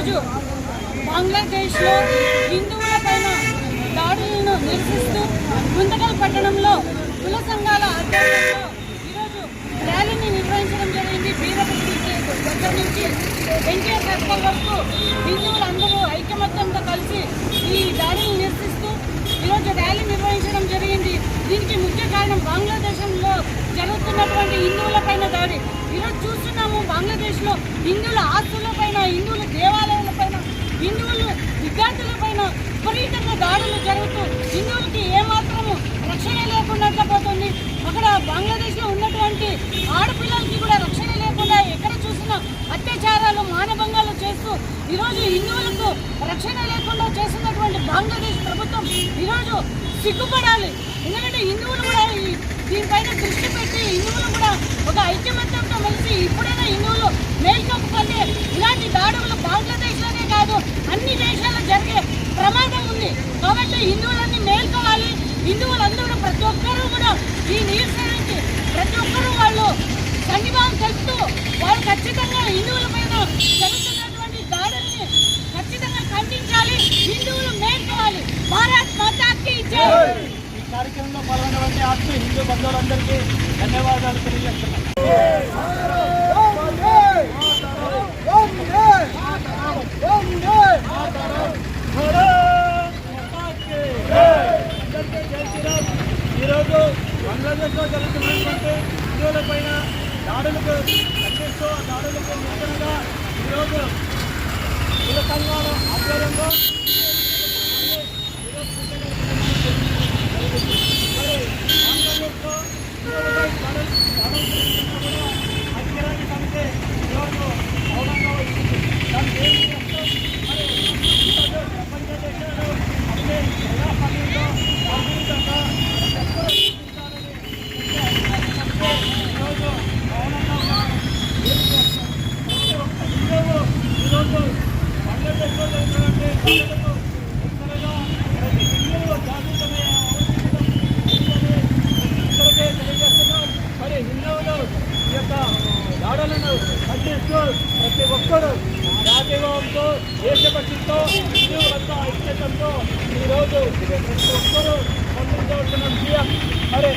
ఈరోజు బంగ్లాదేశ్లో హిందువుల పైన దాడులను నిరసిస్తూ గుంతకల్ పట్టణంలో కుల సంఘాల ఆధ్వర్యంలో ఈరోజు ర్యాలీని నిర్వహించడం జరిగింది. బీరపతి దగ్గర నుంచి ఎన్టీఆర్ సర్కిల్ వరకు హిందువులందరూ ఐకమత్యంతో కలిసి ఈ దాడిని నిరసిస్తూ ఈరోజు ర్యాలీ నిర్వహించడం జరిగింది. దీనికి ముఖ్య కారణం బంగ్లాదేశంలో జరుగుతున్నటువంటి హిందువుల పైన దాడి. ఈరోజు చూస్తున్నాము బంగ్లాదేశ్లో హిందువుల ఆస్తుల పైన హిందువుల దేవాలయాల పైన హిందువులు విద్యార్థుల పైన విపరీతంగా దాడులు జరుగుతూ హిందువులకి ఏమాత్రము రక్షణ లేకుండా పోతుంది అక్కడ బంగ్లాదేశ్లో ఉన్నటువంటి ఆడపిల్లలకి కూడా రక్షణ లేకుండా ఎక్కడ చూసినా అత్యాచారాలు మానభంగాలు చేస్తూ ఈరోజు హిందువులకు రక్షణ లేకుండా చేస్తున్నటువంటి బంగ్లాదేశ్ ప్రభుత్వం ఈరోజు సిగ్గుపడాలి. ఎందుకంటే హిందువులు కూడా దీనిపైన దృష్టి పెట్టి హిందువులు కూడా ఒక ఐక్యమత్యంతో కలిసి ఇప్పుడైనా హిందువులు మేల్కొకపోతే ఇలాంటి దాడులు బంగ్లాదేశ్లోనే కాదు అన్ని దేశాల్లో జరిగే ప్రమాదం ఉంది. కాబట్టి హిందువులన్నీ మేల్కోవాలి. హిందువులందరూ ప్రతి ఒక్కరూ కూడా ఈ నిరసనకి ప్రతి ఒక్కరూ వాళ్ళు తెలుపుతూ వాళ్ళు ఖచ్చితంగా హిందువుల పైన జరుగుతున్నటువంటి దాడుల్ని ఖచ్చితంగా ఖండించాలి. హిందువులు మేల్కోవాలి. భారత్ మాతాకి జై. ఈ కార్యక్రమంలో పాల్గొన్నటువంటి ఆత్మ హిందూ బంధువులందరికీ ధన్యవాదాలు తెలియజేస్తున్నాను. ఈరోజు బంగ్లాదేశ్లో జరుగుతున్నటువంటి హిందువుల పైన దాడులకు ఖండిస్తూ ఆ దాడులకు నిరసనగా ఈరోజు కుల సంఘాల ఆధ్వర్యంలో మరి ఆంధ్రప్రదేశ్లో హిందువులపై దాడులు మరి హిందువులు ఈ యొక్క దాడులను ఖండిస్తూ ప్రతి ఒక్కరూ జాతీయంతో దేశభక్తితో హిందువులంతా ఐక్యతతో ఈరోజు ప్రతి ఒక్కరూ స్పందించవలసిన విషయం మరి